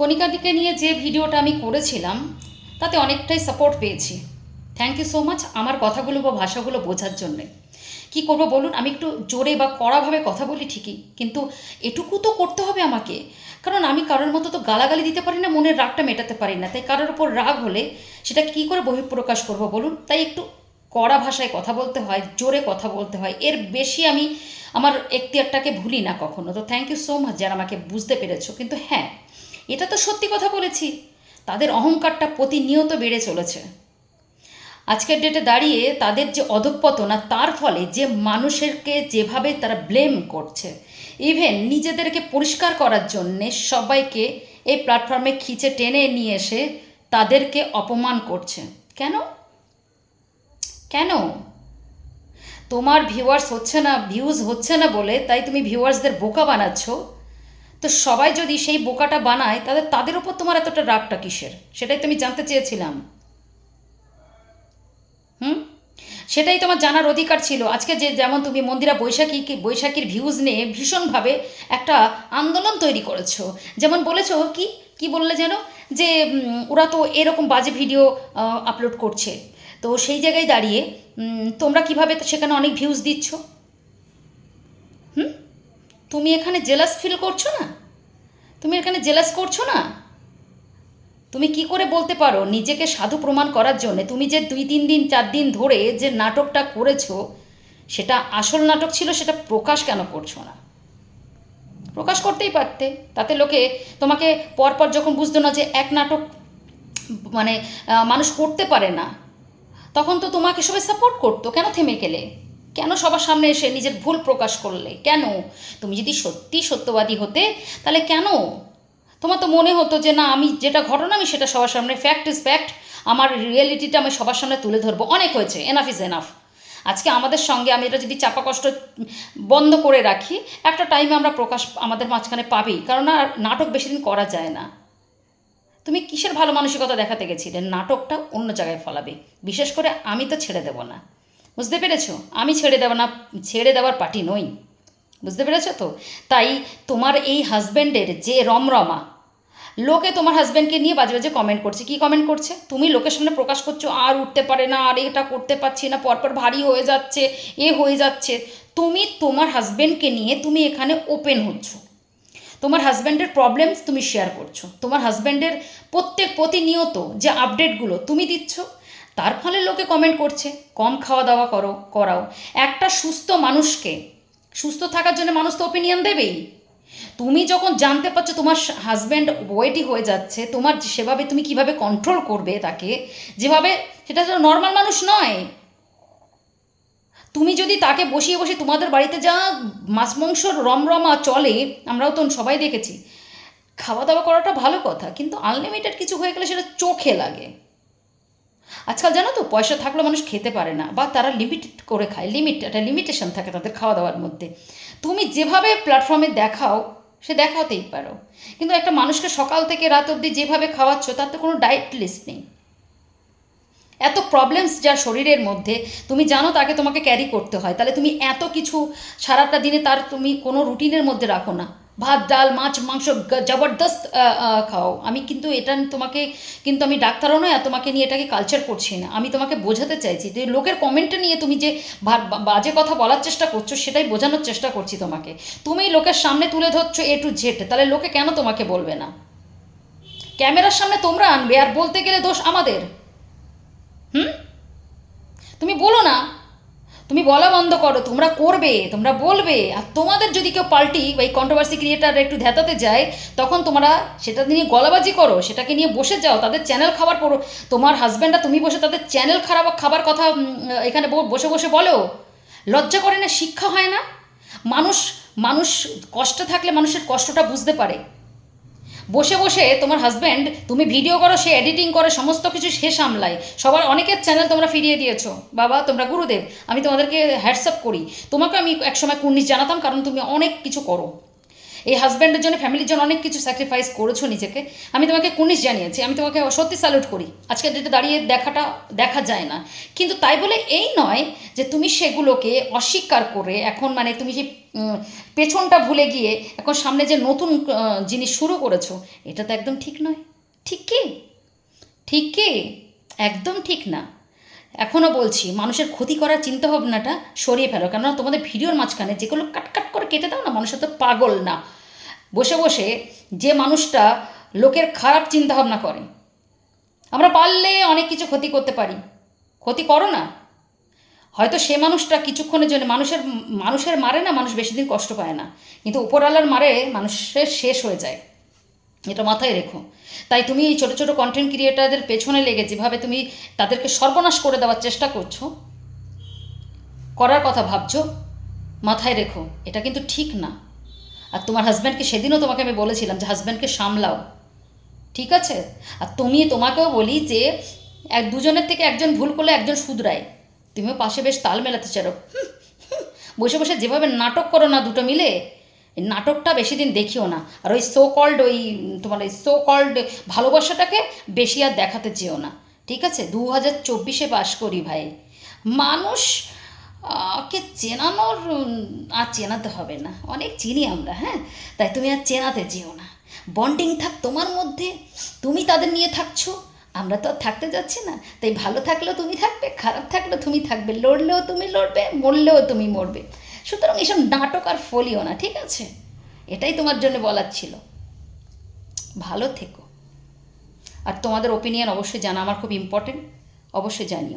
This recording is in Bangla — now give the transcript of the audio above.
কণিকাটিকে নিয়ে যে ভিডিওটা আমি করেছিলাম, তাতে অনেকটাই সাপোর্ট পেয়েছি। থ্যাংক ইউ সো মাচ আমার কথাগুলো বা ভাষাগুলো বোঝার জন্যে। কি করব বলুন? আমি একটু জোরে বা কড়াভাবে কথা বলি ঠিকই, কিন্তু এটুকু তো করতে হবে আমাকে। কারণ আমি কারোর মতো তো গালাগালি দিতে পারি না, মনের রাগটা মেটাতে পারি না। তাই কারোর ওপর রাগ হলে সেটা কী করে বহিঃপ্রকাশ করব বলুন? তাই একটু কড়া ভাষায় কথা বলতে হয়, জোরে কথা বলতে হয়। এর বেশি আমি আমার এখতিয়ারটাকে ভুলি না কখনো। তো থ্যাংক ইউ সো মাচ যারা আমাকে বুঝতে পেরেছ। কিন্তু হ্যাঁ এটা তো সত্যি কথা বলেছি। তাদের অহংকারটা প্রতিনিয়ত বেড়ে চলেছে। আজকের ডেটে দাঁড়িয়ে তাদের যে অধঃপতন আর তার ফলে যে মানুষেরকে যেভাবে তারা ব্লেম করছে ইভেন নিজেদেরকে পরিষ্কার করার জন্যে সবাইকে এই প্ল্যাটফর্মে খিচে টেনে নিয়ে এসে তাদেরকে অপমান করছে। কেন? কেন? তোমার ভিউয়ার্স হচ্ছে না ভিউজ হচ্ছে না বলে তাই তুমি ভিউয়ার্সদের বোকা বানাচ্ছ। তো সবাই যদি সেই বোকাটা বানায়, তাহলে তাদের উপর তোমার এতটা রাগটা কিসের? সেটাই তুমি জানতে চেয়েছিলাম। হুম? সেটাই তোমার জানার অধিকার ছিল। আজকে যে যেমন তুমি মন্দিরা বৈশাখী বৈশাখীর ভিউজ নিয়ে ভীষণভাবে একটা আন্দোলন তৈরি করেছ। যেমন বলেছ কি? কি বললে যেন? যে ওরা তো এরকম বাজে ভিডিও আপলোড করছে। তো সেই জায়গায় দাঁড়িয়ে তোমরা কীভাবে তো সেখানে অনেক ভিউজ দিচ্ছ? তুমি এখানে জেলাস ফিল করছ না? তুমি এখানে জেলাস করছ না? তুমি কি করে বলতে পারো নিজেকে সাধু প্রমাণ করার জন্য? তুমি যে দুই, তিন দিন, চার দিন ধরে যে নাটকটা করেছ, সেটা আসল নাটক ছিল, সেটা প্রকাশ কেন করছ না? প্রকাশ করতেই পারতে। তাতে লোকে তোমাকে পরপর যখন বুঝতো না যে এক নাটক মানে মানুষ করতে পারে না, তখন তো তোমাকে সবাই সাপোর্ট করতো। কেন থেমে গেলে? কেন সবার সামনে এসে নিজের ভুল প্রকাশ করলে? কেন? তুমি যদি সত্যি সত্যবাদী হতে, তাহলে কেন? তোমার তো মনে হতো যে না, আমি যেটা ঘটনা, আমি সেটা সবার সামনে ফ্যাক্ট ইজ ফ্যাক্ট আমার রিয়েলিটিটা আমি সবার সামনে তুলে ধরবো। অনেক হয়েছে এনাফ ইজ এনাফ আজকে আমাদের সঙ্গে আমি এটা যদি চাপা কষ্ট বন্ধ করে রাখি, একটা টাইমে আমরা প্রকাশ আমাদের মাঝখানে পাবেই কারণ আর নাটক বেশি দিন করা যায় না। তুমি কিসের ভালো মানসিকতা দেখাতে গেছিলে? নাটকটা অন্য জায়গায় ফলাবে। বিশেষ করে আমি তো ছেড়ে দেবো না। বুঝতে পেরেছ? আমি ছেড়ে দেবো না, ছেড়ে দেওয়ার পার্টি নই। বুঝতে পেরেছ তো? তাই তোমার এই হাজব্যান্ডের যে রমরমা, লোকে তোমার হাজব্যান্ডকে নিয়ে বাজে বাজে কমেন্ট করছে। কি কমেন্ট করছে? তুমি লোকের সামনে প্রকাশ করছ, আর উঠতে পারে না, আর এটা করতে পারছি না, পরপর ভারী হয়ে যাচ্ছে, এ হয়ে যাচ্ছে। তুমি তোমার হাজব্যান্ডকে নিয়ে তুমি এখানে ওপেন হচ্ছ। তোমার হাজব্যান্ডের প্রবলেমস তুমি শেয়ার করছ। তোমার হাজব্যান্ডের প্রত্যেক প্রতিনিয়ত যে আপডেটগুলো তুমি দিচ্ছ তার ফলে লোকে কমেন্ট করছে, কম খাওয়া দাওয়া করো, করাও। একটা সুস্থ মানুষকে, সুস্থ থাকার জন্য মানুষ তো ওপিনিয়ন দেবেই। তুমি যখন জানতে পারছ তোমার হাজব্যান্ড ওয়েটি হয়ে যাচ্ছে, তোমার সেভাবে তুমি কীভাবে কন্ট্রোল করবে তাকে, যেভাবে সেটা তো নর্মাল মানুষ নয়। তুমি যদি তাকে বসিয়ে বসে তোমাদের বাড়িতে যা মাছ মাংসর রমরমা চলে, আমরাও তো সবাই দেখেছি খাওয়া দাওয়া করাটা ভালো কথা, কিন্তু আনলিমিটেড কিছু হয়ে গেলে সেটা চোখে লাগে। আজকাল জানো তো, পয়সা থাকলেও মানুষ খেতে পারে না বা তারা লিমিট করে খায় লিমিট একটা লিমিটেশন থাকে তাদের খাওয়া দাওয়ার মধ্যে। তুমি যেভাবে প্ল্যাটফর্মে দেখাও, সে দেখাতেই পারো। কিন্তু একটা মানুষকে সকাল থেকে রাত অবধি যেভাবে খাওয়াচ্ছ, তার তো কোনো ডায়েট লিস্ট নেই। এত প্রবলেমস যার শরীরের মধ্যে, তুমি জানো তাকে তোমাকে ক্যারি করতে হয়। তাহলে তুমি এত কিছু সারাটা দিনে তার তুমি কোনো রুটিনের মধ্যে রাখো না। ভাত, ডাল, মাছ, মাংস জবরদস্ত খাও। আমি কিন্তু এটা তোমাকে, কিন্তু আমি ডাক্তারও নয় আর তোমাকে নিয়ে এটাকে কালচার করছি না। আমি তোমাকে বোঝাতে চাইছি। যে লোকের কমেন্টটা নিয়ে তুমি যে বাজে কথা বলার চেষ্টা করছ, সেটাই বোঝানোর চেষ্টা করছি তোমাকে। তুমি লোকের সামনে তুলে ধরছো এ টু জেড তাহলে লোকে কেন তোমাকে বলবে না? ক্যামেরার সামনে তোমরা আনবে, আর বলতে গেলে দোষ আমাদের। হুম? তুমি বলো না। তুমি বলা বন্ধ করো, তোমরা করবে, তোমরা বলবে। আর তোমাদের যদি কেউ পাল্টি বা এই কন্ট্রোভার্সি ক্রিয়েটার একটু ধ্যাতাতে যায়, তখন তোমরা সেটা নিয়ে গলাবাজি করো, সেটাকে নিয়ে বসে যাও, তাদের চ্যানেল খাবার পড়ো। তোমার হাজব্যান্ডরা তুমি বসে তাদের চ্যানেল খারাপ খাবার কথা এখানে বসে বসে বলো। লজ্জা করে না, শিক্ষা হয় না। মানুষ মানুষ কষ্টে থাকলে মানুষের কষ্টটা বুঝতে পারে। বসে বসে তোমার হাজব্যান্ড তুমি ভিডিও করো, সে এডিটিং করে, সমস্ত কিছু সে সামলায়। সবার অনেকের চ্যানেল তোমরা ফিরিয়ে দিয়েছ। বাবা, তোমরা গুরুদেব, আমি তোমাদেরকে হ্যাটসঅ্যাপ করি। তোমাকে আমি একসময় কুর্নিশ জানাতাম, কারণ তুমি অনেক কিছু করো। এই হাজব্যান্ডের জন্য ফ্যামিলির জন্য অনেক কিছু স্যাক্রিফাইস করেছ নিজেকে। আমি তোমাকে কুনিশ জানিয়েছি, আমি তোমাকে সত্যি স্যালুট করি। আজকে ডেটে দাঁড়িয়ে দেখাটা, দেখা যায় না। কিন্তু তাই বলে এই নয় যে তুমি সেগুলোকে অস্বীকার করে, এখন মানে তুমি যে পেছনটা ভুলে গিয়ে এখন সামনে যে নতুন জিনিস শুরু করেছ, এটা তো একদম ঠিক নয়। ঠিক কি? ঠিক কি? একদম ঠিক না। এখনও বলছি, মানুষের ক্ষতি করার চিন্তাভাবনাটা সরিয়ে ফেলো। কেননা তোমাদের ভিডিওর মাঝখানে যেগুলো কাট কাট করে কেটে দাও না মানুষের তো পাগল না। বসে বসে যে মানুষটা লোকের খারাপ চিন্তাভাবনা করে, আমরা পারলে অনেক কিছু ক্ষতি করতে পারি। ক্ষতি করো না। হয়তো সে মানুষটা কিছুক্ষণের জন্য মানুষের মানুষের মারে না, মানুষ বেশি দিন কষ্ট পায় না। কিন্তু উপরওয়ালার মারে মানুষের শেষ হয়ে যায়। এটা মাথায় রেখো। তাই তুমি এই ছোটো ছোটো কন্টেন্ট ক্রিয়েটারদের পেছনে লেগে যেভাবে তুমি তাদেরকে সর্বনাশ করে দেওয়ার চেষ্টা করছ, করার কথা ভাবছ, মাথায় রেখো, এটা কিন্তু ঠিক না। আর তোমার হাজব্যান্ডকে সেদিনও তোমাকে আমি বলেছিলাম যে হাজব্যান্ডকে সামলাও। ঠিক আছে? আর তুমি তোমাকেও বলি যে, এক দুজনের থেকে একজন ভুল করলে একজন শুধরায়। তুমিও পাশে বেশ তাল মেলাতে চারো। বসে বসে যেভাবে নাটক করো না দুটো মিলে নাটকটা বেশি দিন দেখিও না। আর ওই সো কল্ড ওই, তোমার ওই সো কল্ড ভালোবাসাটাকে বেশি আর দেখাতে চেও না। ঠিক আছে? দু হাজার চব্বিশে পাশ করি ভাই। মানুষ কে চেনানোর আর চেনাতে হবে না। অনেক চিনি আমরা হ্যাঁ? তাই তুমি আর চেনাতে যেও না। বন্ডিং থাক তোমার মধ্যে। তুমি তাদের নিয়ে থাকছো। আমরা তো থাকতে যাচ্ছি না। তাই ভালো থাকলেও তুমি থাকবে, খারাপ থাকলেও তুমি থাকবে, লড়লেও তুমি লড়বে, মরলেও তুমি মরবে। সুতরাং এসব নাটক আর ফলিও না, ঠিক আছে? এটাই তোমার জন্য বলার ছিল। ভালো থেকো। আর তোমাদের ওপিনিয়ন অবশ্যই জানা, আমার খুব ইম্পর্টেন্ট অবশ্যই জানিও।